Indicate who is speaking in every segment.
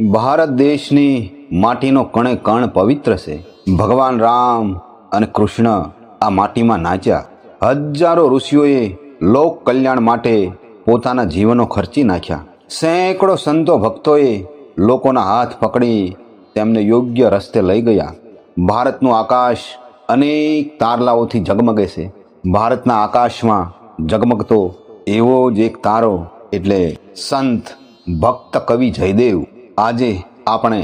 Speaker 1: ભારત દેશની માટીનો કણે કણ પવિત્ર છે. ભગવાન રામ અને કૃષ્ણ આ માટીમાં નાચ્યા. હજારો ઋષિઓએ લોક કલ્યાણ માટે પોતાના જીવનો ખર્ચી નાખ્યા. સેંકડો સંતો ભક્તોએ લોકોના હાથ પકડી તેમને યોગ્ય રસ્તે લઈ ગયા. ભારતનું આકાશ અનેક તારલાઓથી ઝગમગે છે. ભારતના આકાશમાં ઝગમગતો એવો જ એક તારો એટલે સંત ભક્ત કવિ જયદેવ. આજે આપણે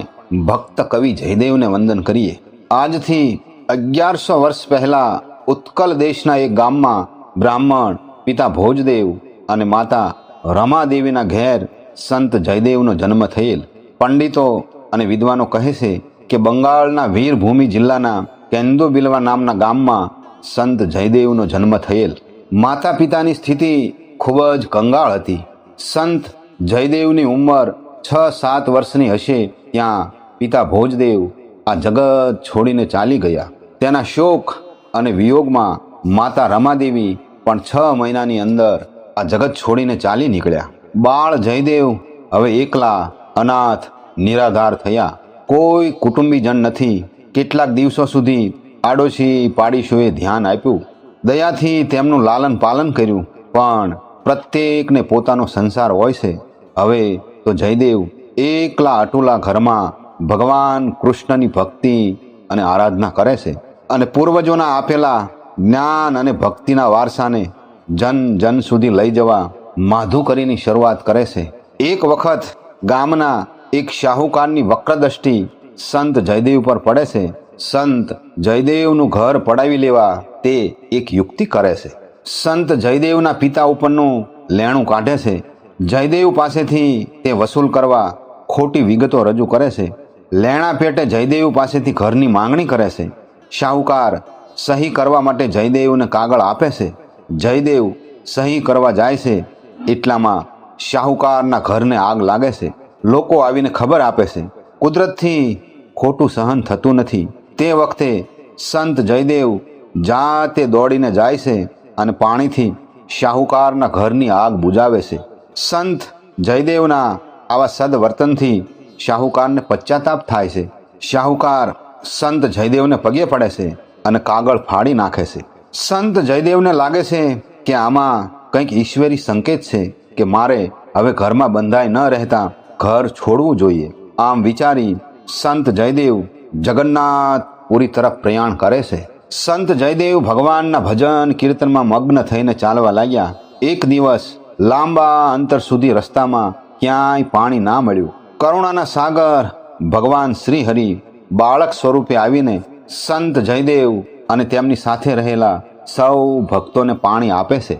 Speaker 1: ભક્ત કવિ જયદેવને વંદન કરીએ. આજથી અગિયારસો વર્ષ પહેલા ઉત્કલ દેશના એક ગામમાં બ્રાહ્મણ પિતા ભોજદેવ અને માતા રમાદેવીના ઘેર સંત જયદેવનો જન્મ થયેલ. પંડિતો અને વિદ્વાનો કહે છે કે બંગાળના વીરભૂમિ જિલ્લાના કેન્દુબિલવા નામના ગામમાં સંત જયદેવનો જન્મ થયેલ. માતા પિતાની સ્થિતિ ખૂબ જ કંગાળ હતી. સંત જયદેવની ઉંમર છ સાત વર્ષની હશે ત્યાં પિતા ભોજદેવ આ જગત છોડીને ચાલી ગયા. તેના શોક અને વિયોગમાં માતા રમાદેવી પણ છ મહિનાની અંદર આ જગત છોડીને ચાલી નીકળ્યા. બાળ જયદેવ હવે એકલા અનાથ, નિરાધાર થયા. કોઈ કુટુંબીજન નથી. કેટલાક દિવસો સુધી આડોશી પાડીશોએ ધ્યાન આપ્યું. દયાથી તેમનું લાલન પાલન કર્યું. પણ પ્રત્યેકને પોતાનો સંસાર હોય છે. હવે તો જયદેવ એકલા અટુલા ઘરમાં ભગવાન કૃષ્ણની ભક્તિ અને આરાધના કરે છે. અને પૂર્વજોના આપેલા જ્ઞાન અને ભક્તિના વારસાને જન જન સુધી લઈ જવા માધુકરીની શરૂઆત કરે છે. એક વખત ગામના એક શાહુકારની વક્રદ્રષ્ટિ સંત જયદેવ પર પડે છે. સંત જયદેવનું ઘર પડાવી લેવા તે એક યુક્તિ કરે છે. સંત જયદેવના પિતા ઉપરનું લેણું કાઢે છે. જયદેવ પાસેથી તે વસૂલ કરવા ખોટી વિગતો રજૂ કરે છે. લેણા પેટે જયદેવ પાસેથી ઘરની માંગણી કરે છે. શાહુકાર સહી કરવા માટે જયદેવને કાગળ આપે છે. જયદેવ સહી કરવા જાય છે, એટલામાં શાહુકારના ઘરને આગ લાગે છે. લોકો આવીને ખબર આપે છે. કુદરતથી ખોટું સહન થતું નથી. તે વખતે સંત જયદેવ જાતે દોડીને જાય છે અને પાણીથી શાહુકારના ઘરની આગ બુજાવે છે. સંત જયદેવના આવા સદવર્તનથી શાહુકારને પશ્ચાતાપ થાય છે. શાહુકાર સંત જયદેવને પગે પડે છે અને કાગળ ફાડી નાખે છે. સંત જયદેવને લાગે છે કે આમાં કંઈક ઈશ્વરી સંકેત છે કે મારે હવે ઘરમાં બંધાઈ ન રહેતા ઘર છોડવું જોઈએ. આમ વિચારી સંત જયદેવ જગન્નાથપુરી તરફ પ્રયાણ કરે છે. સંત જયદેવ ભગવાનના ભજન કીર્તનમાં મગ્ન થઈને ચાલવા લાગ્યા. એક દિવસ લાંબા અંતર સુધી રસ્તામાં ક્યાંય પાણી ના મળ્યું. કરુણાના સાગર ભગવાન શ્રી હરિ બાળક સ્વરૂપે આવીને સંત જયદેવ અને તેમની સાથે રહેલા સૌ ભક્તોને પાણી આપે છે.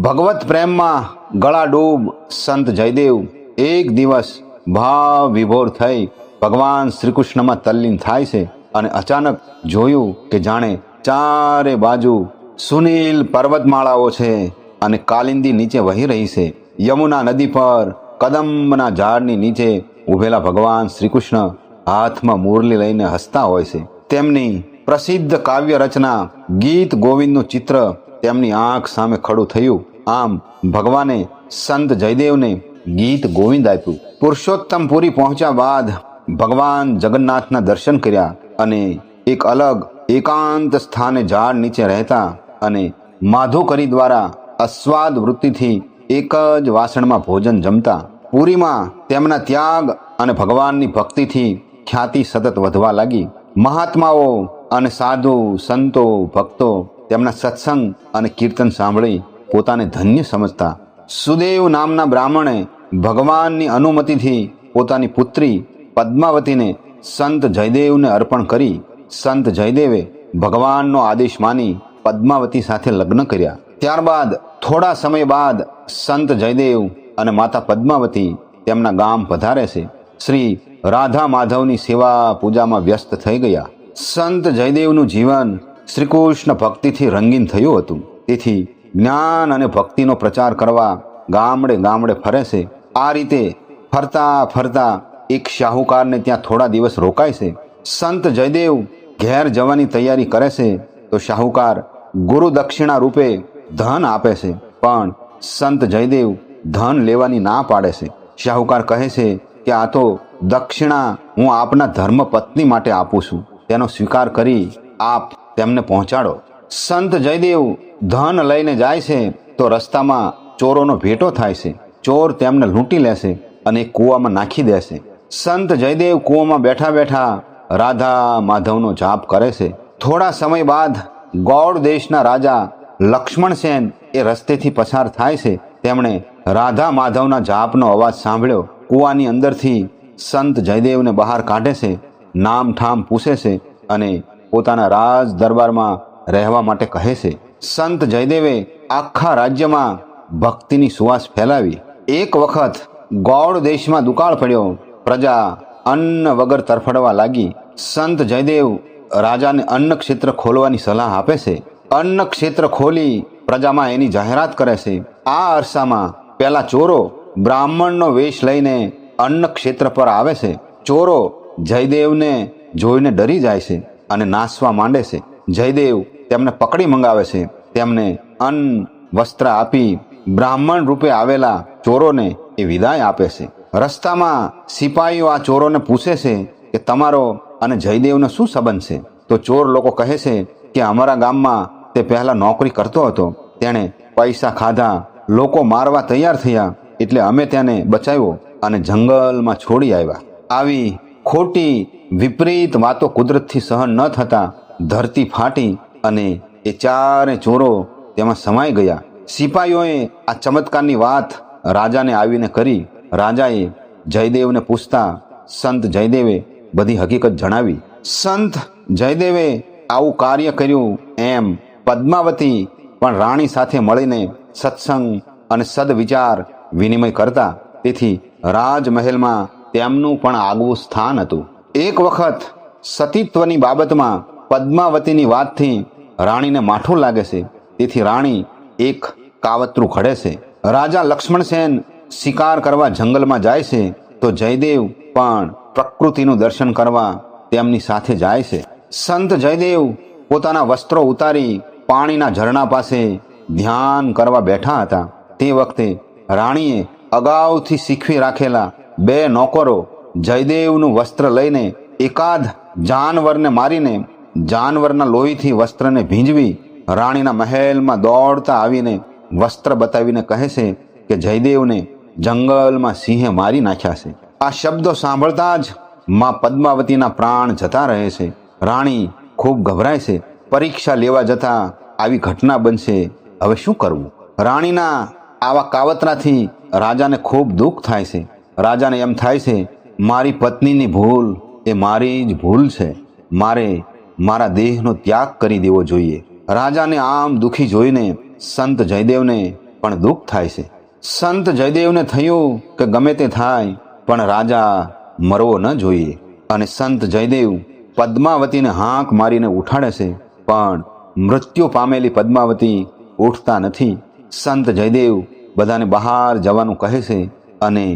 Speaker 1: ભગવત પ્રેમમાં ગળા ડૂબ સંત જયદેવ એક દિવસ ભાવ વિભોર થઈ ભગવાન શ્રીકૃષ્ણમાં તલ્લીન થાય છે અને અચાનક જોયું કે જાણે ચારે બાજુ સુનીલ પર્વતમાળાઓ છે. અને કાલિંદી નીચે વહી રહી છે. યમુના નદી પર, કદંબના ઝાડની નીચે ઊભેલા ભગવાન શ્રીકૃષ્ણ હાથમાં મુરલી લઈને હસતા હોય છે. તેમની પ્રસિદ્ધ કાવ્ય રચના ગીત ગોવિંદનું ચિત્ર તેમની આંખ સામે ખડું થયું. આમ ભગવાને સંત જયદેવને ગીત ગોવિંદ આપ્યું. પુરુષોત્તમ પુરી પહોંચ્યા બાદ ભગવાન જગન્નાથના દર્શન કર્યા અને એક અલગ એકાંત સ્થાને ઝાડ નીચે રહેતા અને માધુકરી દ્વારા અસ્વાદ વૃત્તિથી એક જ વાસણમાં ભોજન જમતા, પુરીમાં તેમના ત્યાગ અને ભગવાનની ભક્તિથી ખ્યાતિ સતત વધવા લાગી. મહાત્માઓ અને સાધુ, સંતો, ભક્તો તેમના સત્સંગ અને કીર્તન સાંભળી પોતાને ધન્ય સમજતા. સુદેવ નામના બ્રાહ્મણે ભગવાનની અનુમતિથી પોતાની પુત્રી પદ્માવતીને સંત જયદેવને અર્પણ કરી, સંત જયદેવે ભગવાનનો આદેશ માની પદ્માવતી સાથે લગ્ન કર્યા. ત્યારબાદ થોડા સમય બાદ સંત જયદેવ અને માતા પદ્માવતી તેમના ગામ પધારે છે. શ્રી રાધા માધવની સેવા પૂજામાં વ્યસ્ત થઈ ગયા. સંત જયદેવનું જીવન શ્રીકૃષ્ણ ભક્તિથી રંગીન થયું હતું. તેથી જ્ઞાન અને ભક્તિનો પ્રચાર કરવા ગામડે ગામડે ફરે છે. આ રીતે ફરતા ફરતા એક શાહુકારને ત્યાં થોડા દિવસ રોકાય છે. સંત જયદેવ ઘેર જવાની તૈયારી કરે છે તો શાહુકાર ગુરુ દક્ષિણા રૂપે ધન આપે છે, પણ સંત જયદેવ ધન લેવાની ના પાડે છે. શાહુકાર કહે છે કે આ તો દક્ષિણા હું આપના ધર્મ પત્ની માટે આપું છું. તેનો સ્વીકાર કરી આપ તેમને પહોંચાડો. સંત જયદેવ ધન લઈને જાય છે તો રસ્તામાં ચોરોનો ભેટો થાય છે. ચોર તેમને લૂંટી લેશે અને કૂવામાં નાખી દેશે સંત જયદેવ કૂવામાં બેઠા બેઠા રાધા માધવનો જાપ કરે છે. થોડા સમય બાદ ગૌડ દેશના રાજા લક્ષ્મણસેન એ રસ્તેથી પસાર થાય છે. તેમણે રાધા માધવના જાપનો અવાજ સાંભળ્યો. કૂવાની અંદરથી સંત જયદેવને બહાર કાઢે છે, નામ ઠામ પૂછે છે અને પોતાના રાજ દરબારમાં રહેવા માટે કહે છે. સંત જયદેવે આખા રાજ્યમાં ભક્તિની સુવાસ ફેલાવી. એક વખત ગૌડ દેશમાં દુકાળ પડ્યો. પ્રજા અન્ન વગર તરફડવા લાગી. સંત જયદેવ રાજાને અન્ન ક્ષેત્ર ખોલવાની સલાહ આપે છે. અન્ન ક્ષેત્ર ખોલી પ્રજામાં એની જાહેરાત કરે છે. આ અરસામાં પેલા ચોરો બ્રાહ્મણનો વેશ લઈને અન્ન ક્ષેત્ર પર આવે છે. ચોરો જયદેવને જોઈને ડરી જાય છે અને નાસવા માંડે છે. જયદેવ તેમને પકડી મંગાવે છે. તેમને અન્ન વસ્ત્ર આપી બ્રાહ્મણ રૂપે આવેલા ચોરોને એ વિદાય આપે છે. રસ્તામાં સિપાહીઓ આ ચોરોને પૂછે છે કે તમારો અને જયદેવનો શું સંબંધ છે? તો ચોર લોકો કહે છે કે અમારા ગામમાં તે પહેલાં નોકરી કરતો હતો. તેણે પૈસા ખાધા, લોકો મારવા તૈયાર થયા, એટલે અમે તેને બચાવ્યો અને જંગલમાં છોડી આવ્યા. આવી ખોટી, વિપરીત વાતો કુદરતથી સહન ન થતા ધરતી ફાટી અને એ ચારે ચોરો તેમાં સમાઈ ગયા. સિપાહીઓએ આ ચમત્કારની વાત રાજાને આવીને કરી. રાજાએ જયદેવને પૂછતા, સંત જયદેવે બધી હકીકત જણાવી. સંત જયદેવે આવું કાર્ય કર્યું એમ પદ્માવતી પણ રાણી સાથે મળીને સત્સંગ અને સદવિચાર વિનિમય કરતા. તેથી રાજમહેલમાં તેમનું પણ આગવું સ્થાન હતું. એક વખત સતીત્વની બાબતમાં પદ્માવતીની વાતથી રાણીને માઠું લાગે છે. તેથી રાણી એક કાવતરું ઘડે છે. રાજા લક્ષ્મણસેન શિકાર કરવા જંગલમાં જાય છે, તો જયદેવ પણ પ્રકૃતિનું દર્શન કરવા તેમની સાથે જાય છે. સંત જયદેવ પોતાના વસ્ત્રો ઉતારી પાણીના ઝરણા પાસે ધ્યાન કરવા બેઠા હતા. તે વખતે રાણીએ અગાઉથી શીખવી રાખેલા બે નોકરો જયદેવનું વસ્ત્ર લઈને એકાદ જાનવરને મારીને જાનવરના લોહીથી વસ્ત્રને ભીંજવી રાણીના મહેલમાં દોડતા આવીને વસ્ત્ર બતાવીને કહે છે કે જયદેવને જંગલમાં સિંહે મારી નાખ્યા છે. આ શબ્દો સાંભળતા જ માં પદ્માવતીના પ્રાણ જતા રહે છે. રાણી ખૂબ ગભરાય છે પરીક્ષા લેવા જતા આવી ઘટના બનશે. હવે શું કરવું? રાણીના આવા કાવતરાથી રાજાને ખૂબ દુઃખ થાય છે. રાજાને એમ થાય છે, મારી પત્નીની ભૂલ એ મારી જ ભૂલ છે. મારે મારા દેહનો ત્યાગ કરી દેવો જોઈએ. રાજાને આમ દુઃખી જોઈને સંત જયદેવને પણ દુઃખ થાય છે. સંત જયદેવને થયું કે ગમે તે થાય, પણ રાજા મરવો ન જોઈએ. અને સંત જયદેવ પદ્માવતીને હાંક મારીને ઉઠાડે છે. પણ મૃત્યુ પામેલી પદ્માવતી ઉઠતા નથી. સંત જયદેવ બધાને બહાર જવાનું કહે છે અને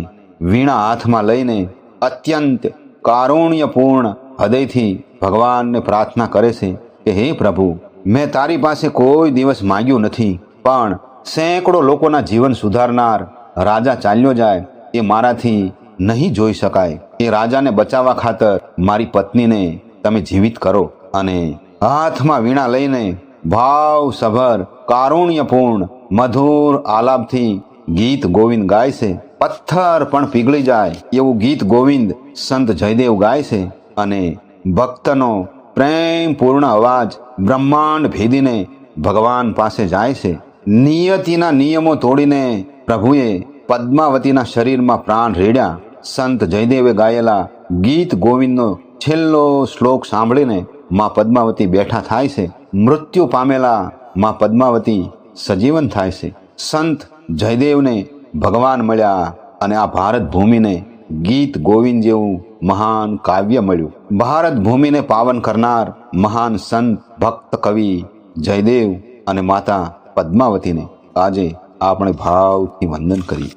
Speaker 1: વીણા હાથમાં લઈને અત્યંત કારુણ્યપૂર્ણ હૃદયથી ભગવાનને પ્રાર્થના કરે છે કે, હે પ્રભુ, મેં તારી પાસે કોઈ દિવસ માગ્યું નથી, પણ સેંકડો લોકોના જીવન સુધારનાર રાજા ચાલ્યો જાય એ મારાથી નહીં જોઈ શકાય. એ રાજાને બચાવવા ખાતર મારી પત્નીને તમે જીવિત કરો અને હાથમાં વીણા લઈને ભાવ સભર, કારુણ્યપૂર્ણ, મધુર આલાપથી ગીત ગોવિંદ ગાય છે. પથ્થર પણ પીગળી જાય એવું ગીત ગોવિંદ સંત જયદેવ ગાય છે અને ભક્તનો પ્રેમપૂર્ણ અવાજ બ્રહ્માંડ ભેદીને ભગવાન પાસે જાય છે. નિયતિના નિયમો તોડીને પ્રભુએ પદ્માવતીના શરીરમાં પ્રાણ રેડ્યા. સંત જયદેવે ગાયેલા ગીત ગોવિંદનો છેલ્લો શ્લોક સાંભળીને માં પદ્માવતી બેઠા થાય છે. મૃત્યુ પામેલા માં પદ્માવતી સજીવન થાય છે. સંત જયદેવને ભગવાન મળ્યા અને આ ભારત ભૂમિને ગીત ગોવિંદ જેવું મહાન કાવ્ય મળ્યું. ભારત ભૂમિને પાવન કરનાર મહાન સંત, ભક્ત કવિ જયદેવ અને માતા પદ્માવતીને આજે આપણે ભાવથી વંદન કરીએ.